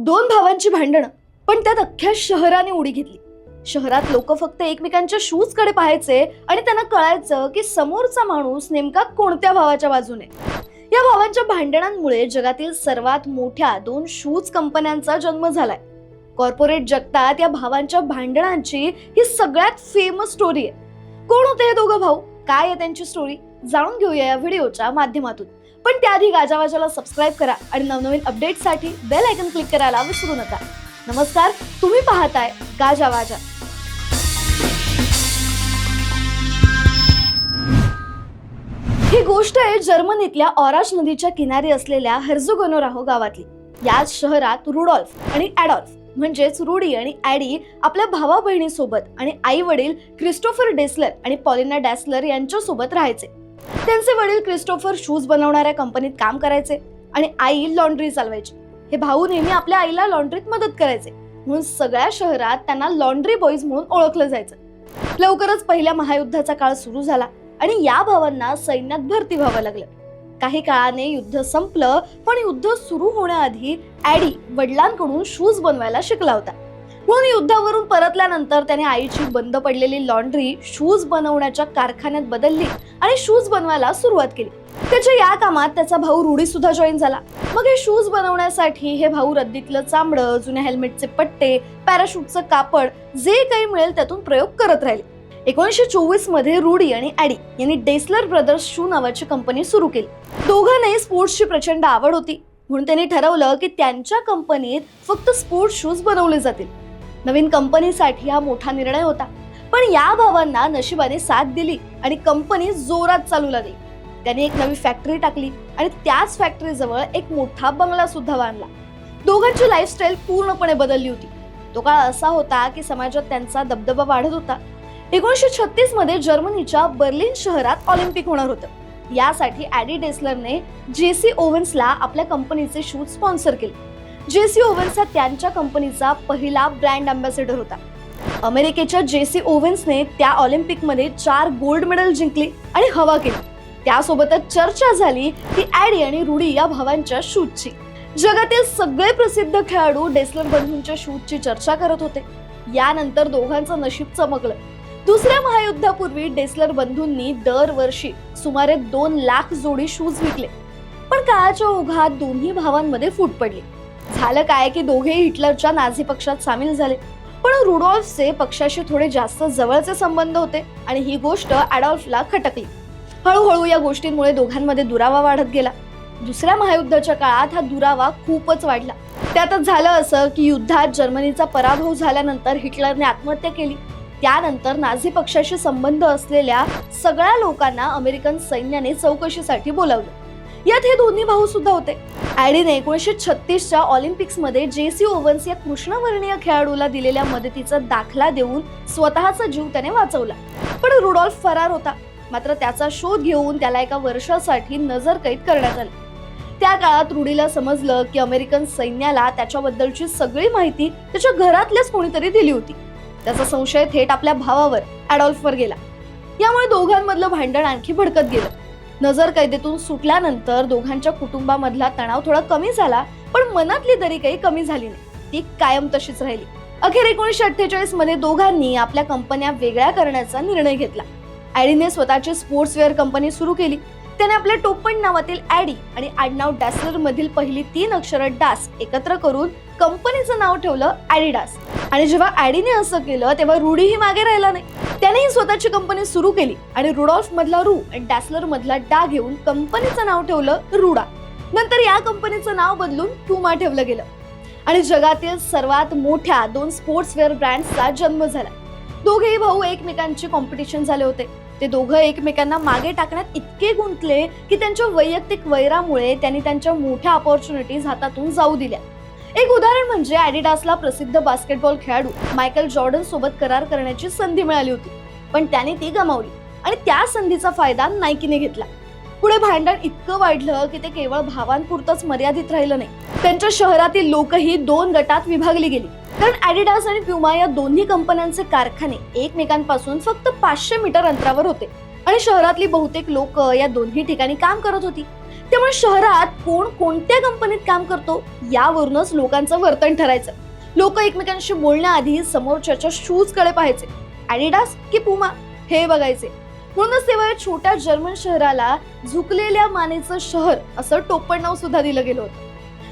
दोन भावांची भांडणं पण त्यात अख्ख्या शहराने उडी घेतली. शहरात लोक फक्त एकमेकांच्या शूजकडे पाहायचे आणि त्यांना कळायचं की समोरचा माणूस नेमका कोणत्या भावाच्या बाजूने. या भावांच्या भांडणांमुळे जगातील सर्वात मोठ्या दोन शूज कंपन्यांचा जन्म झालाय. कॉर्पोरेट जगतात या भावांच्या भांडणांची ही सगळ्यात फेमस स्टोरी आहे. कोण होते हे दोघं भाऊ? काय आहे त्यांची स्टोरी जाणून घेऊया या व्हिडिओच्या माध्यमातून. पण त्याआधी गाजावाजाला सबस्क्राईब करा आणि नवनवीन अपडेटसाठी बेल आयकन क्लिक करायला विसरू नका. नमस्कार तुम्ही पाहताय गाजावाजा. ही गोष्ट आहे जर्मनीतल्या ऑराज नदीच्या किनारी असलेल्या हेर्झोगोनोराहो गावातली. याच शहरात रुडॉल्फ आणि ॲडॉल्फ म्हणजेच रुडी आणि ॲडी आपल्या भावा बहिणीसोबत आणि आई वडील क्रिस्टोफर डेसलर आणि पॉलिना डॅसलर यांच्यासोबत राहायचे. त्यांचे वडील क्रिस्टोफर शूज बनवणाऱ्या कंपनीत काम करायचे आणि आई लॉन्ड्री चालवायची. हे भाऊ नेहमी आपल्या आईला लॉन्ड्रीत मदत करायचे. म्हणून सगळ्या शहरात त्यांना लॉन्ड्री बॉईज म्हणून ओळखलं जायचं. लवकरच पहिल्या महायुद्धाचा काळ सुरू झाला आणि या भावांना सैन्यात भरती व्हावं लागलं. काही काळाने युद्ध संपलं पण युद्ध सुरू होण्याआधी ॲडी वडिलांकडून शूज बनवायला शिकला होता. म्हणून युद्धावरून परतल्यानंतर त्याने आईची बंद पडलेली लॉन्ड्री शूज बनवण्याच्या कारखान्यात बदलली आणि शूज बनवायला सुरुवात केली. त्याच्या या कामात त्याचा भाऊ रुडी सुद्धा जॉईन झाला. मग हे शूज बनवण्यासाठी हे भाऊ रद्दीतलं चांबडं जुन्या हेल्मेटचे पट्टे पॅराशूटचं कापड जे काही मिळेल त्यातून प्रयोग करत राहिले. एकोणीसशे चोवीसमध्ये रुडी आणि ॲडी यांनी डेसलर ब्रदर्स शू नावाची कंपनी सुरू केली. दोघांनाही स्पोर्ट्सची प्रचंड आवड होती. म्हणून त्यांनी ठरवलं की त्यांच्या कंपनीत फक्त स्पोर्ट्स शूज बनवले जातील. नवीन कंपनीसाठी हा मोठा निर्णय होता. पण या भावांना नशिबाने साथ दिली आणि कंपनी जोरात चालू लागली. त्याने एक नवी फॅक्टरी टाकली आणि त्याच फॅक्टरीजवळ एक मोठा बंगला सुद्धा बांधला. दोघांची लाईफस्टाईल पूर्णपणे बदलली होती. तो काळ असा होता की समाजात त्यांचा दबदबा वाढत होता. एकोणीसशे छत्तीसमध्ये जर्मनीच्या बर्लिन शहरात ऑलिम्पिक होणार होतं. यासाठी ॲडी डेसलरने जेसी ओव्हन्सला आपल्या कंपनीचे शूज स्पॉन्सर केले. जेसी ओव्हन्स हा त्यांच्या कंपनीचा पहिला ब्रँड अँबॅसेडर होता. अमेरिकेच्या जेसी ओव्हन्सने त्या ऑलिम्पिकमध्ये चार गोल्ड मेडल जिंकली आणि हवा केली. त्यासोबतच चर्चा झाली की ॲडी आणि रुडी या भावांच्या शूटची. जगातील सगळे प्रसिद्ध खेळाडू डेस्लर बंधूंच्या शूटची चर्चा करत होते. यानंतर दोघांचं नशीब चमकलं. दुसऱ्या महायुद्धापूर्वी डेस्लर बंधूंनी दरवर्षी सुमारे दोन लाख जोडी शूज विकले. पण काळाच्या ओघात दोन्ही भावांमध्ये फूट पडली. झालं काय की दोघेही हिटलरच्या नाझी पक्षात सामील झाले. पण रुडॉल्फचे पक्षाशी थोडे जास्त जवळचे संबंध होते आणि ही गोष्ट ॲडॉल्फला खटकली. हळूहळू या गोष्टींमुळे दोघांमध्ये दुरावा वाढत गेला. दुसऱ्या महायुद्धाच्या काळात हा दुरावा खूपच वाढला. त्यातच झालं असं की युद्धात जर्मनीचा पराभव झाल्यानंतर हिटलरने आत्महत्या केली. त्यानंतर नाझी पक्षाशी संबंध असलेल्या सगळ्या लोकांना अमेरिकन सैन्याने चौकशीसाठी बोलावलं. यात हे दोन्ही भाऊ सुद्धा होते. ॲडीने एकोणीसशे छत्तीसच्या ऑलिम्पिक्समध्ये जेसी ओव्हन्स या कृष्णवर्णीय खेळाडूला दिलेल्या मदतीचा दाखला देऊन स्वतःचा जीव त्याने वाचवला. पण रुडॉल्फ फरार होता. मात्र त्याचा शोध घेऊन त्याला एका वर्षासाठी नजरकैद करण्यात आली. त्या काळात रुडीला समजलं की अमेरिकन सैन्याला त्याच्याबद्दलची सगळी माहिती त्याच्या घरातल्याच कोणीतरी दिली होती. त्याचा संशय थेट आपल्या भावावर ॲडॉल्फवर गेला. यामुळे दोघांमधलं भांडण आणखी भडकत गेलं. नजर कैदेतून सुटल्यानंतर दोघांच्या कुटुंबामधला तणाव थोडा कमी झाला पण मनातली दरी काही कमी झाली नाही. ती कायम तशीच राहिली. अखेर एकोणीसशे अठ्ठेचाळीसमध्ये दोघांनी आपल्या कंपन्या वेगळ्या करण्याचा निर्णय घेतला. ॲडीने स्वतःची स्पोर्ट्सवेअर कंपनी सुरू केली. त्याने आपल्या टोपण नावातील ॲडी आणि आडनाव डॅसलर मधील पहिली तीन अक्षरं डास एकत्र करून कंपनीचं नाव ठेवलं ॲडिडास आणि जेव्हा ॲडीने असं केलं तेव्हा रुडीही मागे राहिला नाही. त्यानेही स्वतःची कंपनी सुरू केली आणि रुडॉल्फ मधला रू आणि डॅसलर मधला डा घेऊन कंपनीचं नाव ठेवलं रुडा. नंतर या कंपनीचं नाव बदलून टुमा ठेवलं गेलं. आणि जगातील सर्वात मोठ्या दोन स्पोर्ट्सवेअर ब्रँड्सचा जन्म झाला. दोघेही भाऊ एकमेकांचे कॉम्पिटिशन झाले होते. ते दोघं एकमेकांना मागे टाकण्यात इतके गुंतले की त्यांच्या वैयक्तिक वैरामुळे त्यांनी त्यांच्या मोठ्या ऑपॉर्च्युनिटीज हातातून जाऊ दिल्या. एक उदाहरण म्हणजे ॲडिडासला प्रसिद्ध बास्केटबॉल खेळाडू मायकल जॉर्डन सोबत करार करण्याची संधी मिळाली होती. पण त्याने ती गमावली आणि त्या संधीचा फायदा नायकीने घेतला. पुढे भांडण इतकं वाढलं की ते केवळ भावांपुरतंच मर्यादित राहिलं नाही. त्यांच्या शहरातील लोकही दोन गटात विभागली गेली. कारण ॲडिडास आणि प्युमा या दोन्ही कंपन्यांचे कारखाने एकमेकांपासून फक्त पाचशे मीटर अंतरावर होते. आणि शहरातली बहुतेक लोक या दोन्ही ठिकाणी काम करत होती. त्यामुळे शहरात कोण कोणत्या कंपनीत काम करतो यावरूनच लोकांचं वर्तन ठरायचं. लोक एकमेकांशी बोलण्याआधी समोरच्याच्या शूजकडे पाहायचे. ॲडिडास की पुमा हे बघायचे. म्हणूनच तेव्हा या छोट्या जर्मन शहराला झुकलेल्या मानेचं शहर असं टोपण नाव सुद्धा दिलं गेलं होतं.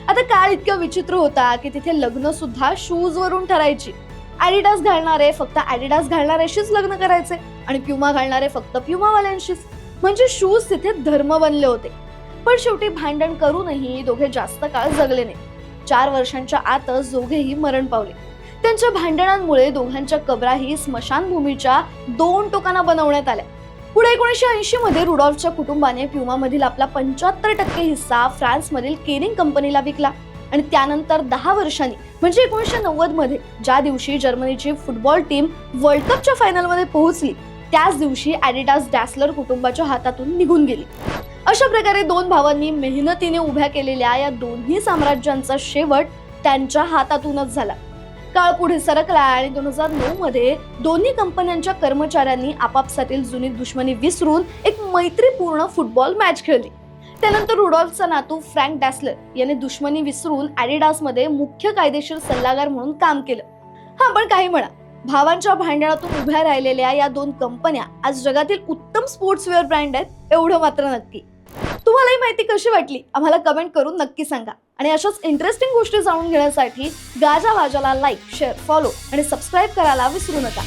आता काळ इतका विचित्र होता की तिथे लग्न सुद्धा शूज वरून ठरायची. ॲडिडास घालणारे फक्त ॲडिडास घालणाऱ्याशीच लग्न करायचे आणि प्युमा घालणारे फक्त प्युमावाल्यांशीच म्हणजे शूज तिथे धर्म बनले होते. पण शेवटी भांडण करूनही दोघे जास्त काळ जगले नाही. चार वर्षांच्या आतच दोघेही मरण पावले. त्यांच्या भांडणांमुळे दोघांच्या कबराही स्मशानभूमीच्या दोन टोकांना बनवण्यात आल्या. पुढे एकोणीसशे ऐंशी मध्ये रुडॉल्फच्या कुटुंबाने प्युमामधील आपला पंच्याहत्तर टक्के हिस्सा फ्रान्समधील केरिंग कंपनीला विकला आणि त्यानंतर दहा वर्षांनी म्हणजे एकोणीसशे नव्वदमध्ये ज्या दिवशी जर्मनीची फुटबॉल टीम वर्ल्ड कपच्या फायनलमध्ये पोहोचली त्याच दिवशी ॲडिडास डॅसलर कुटुंबाच्या हातातून निघून गेली. अशा प्रकारे दोन भावांनी मेहनतीने उभ्या केलेल्या या दोन्ही साम्राज्यांचा शेवट त्यांच्या हातातूनच झाला. काळ पुढे सरकला आणि दोन हजार नऊ मध्ये दोन्ही कंपन्यांच्या कर्मचाऱ्यांनी आपापसातील जुनी दुश्मनी विसरून एक मैत्रीपूर्ण फुटबॉल मॅच खेळली. त्यानंतर रुडॉल्फचा नातू फ्रँक डॅसलर याने दुश्मनी विसरून ॲडिडासमध्ये मुख्य कायदेशीर सल्लागार म्हणून काम केलं. हा पण काही म्हणा. भावांच्या भांडणातून उभ्या राहिलेल्या या दोन कंपन्या आज जगातील उत्तम स्पोर्ट्सवेअर ब्रँड आहेत एवढं मात्र नक्की. तुम्हाला ही माहिती कशी वाटली? आम्हाला कमेंट करून नक्की सांगा. आणि अशाच इंटरेस्टिंग गोष्टी जाणून घेण्यासाठी गाजा वाजाला लाईक शेअर फॉलो आणि सबस्क्राईब करायला विसरू नका.